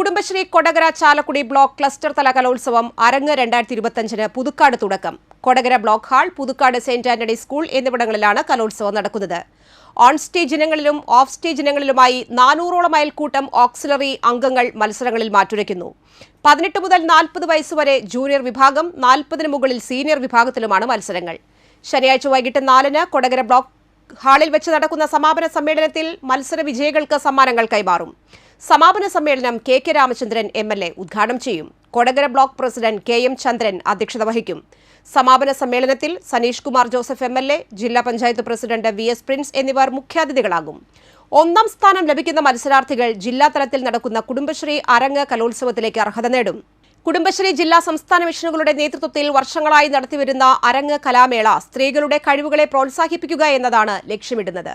Kudumbashree Kodakara Chalakudy block cluster തല കലോത്സവം അരങ്ങ് രണ്ടായിരത്തി ഇരുപത്തഞ്ചിന് പുതുക്കാട് തുടക്കം. Kodakara block hall Puthukkad saint Antony school എന്നിവിടങ്ങളിലാണ് കലോത്സവം നടക്കുന്നത്. ഓൺ സ്റ്റേജ് ഇനങ്ങളിലും ഓഫ് സ്റ്റേജ് ഇനങ്ങളിലുമായി നാനൂറോളം അയൽക്കൂട്ടം ഓക്സിലറി അംഗങ്ങൾ മത്സരങ്ങളിൽ മാറ്റുരയ്ക്കുന്നു. പതിനെട്ട് മുതൽ നാൽപ്പത് വയസ്സുവരെ ജൂനിയർ വിഭാഗം നാൽപ്പതിന് മുകളിൽ സീനിയർ വിഭാഗത്തിലുമാണ് മത്സരങ്ങൾ. ശനിയാഴ്ച വൈകിട്ട് നാലിന് കൊടകര ബ്ലോക്ക് ഹാളിൽ വെച്ച് നടക്കുന്ന സമാപന സമ്മേളനത്തിൽ മത്സര വിജയികൾക്ക് സമ്മാനങ്ങൾ കൈമാറും. സമാപന സമ്മേളനം K K Ramachandran M L A ഉദ്ഘാടനം ചെയ്യും. Kodakara block president K M Chandran അധ്യക്ഷത വഹിക്കും. സമാപന സമ്മേളനത്തിൽ Saneesh Kumar Joseph M L A ജില്ലാ panchayat president V S Prince എന്നിവർ മുഖ്യാതിഥികളാകും. ഒന്നാം സ്ഥാനം ലഭിക്കുന്ന മത്സരാർത്ഥികൾ ജില്ലാതലത്തിൽ നടക്കുന്ന കുടുംബശ്രീ അരങ്ങ് കലോത്സവത്തിലേക്ക് അർഹത നേടും. കുടുംബശ്രീ ജില്ലാ സംസ്ഥാന മിഷനുകളുടെ നേതൃത്വത്തിൽ വർഷങ്ങളായി നടത്തിവരുന്ന അരങ്ങ് കലാമേള സ്ത്രീകളുടെ കഴിവുകളെ പ്രോത്സാഹിപ്പിക്കുക എന്നതാണ് ലക്ഷ്യമിടുന്നത്.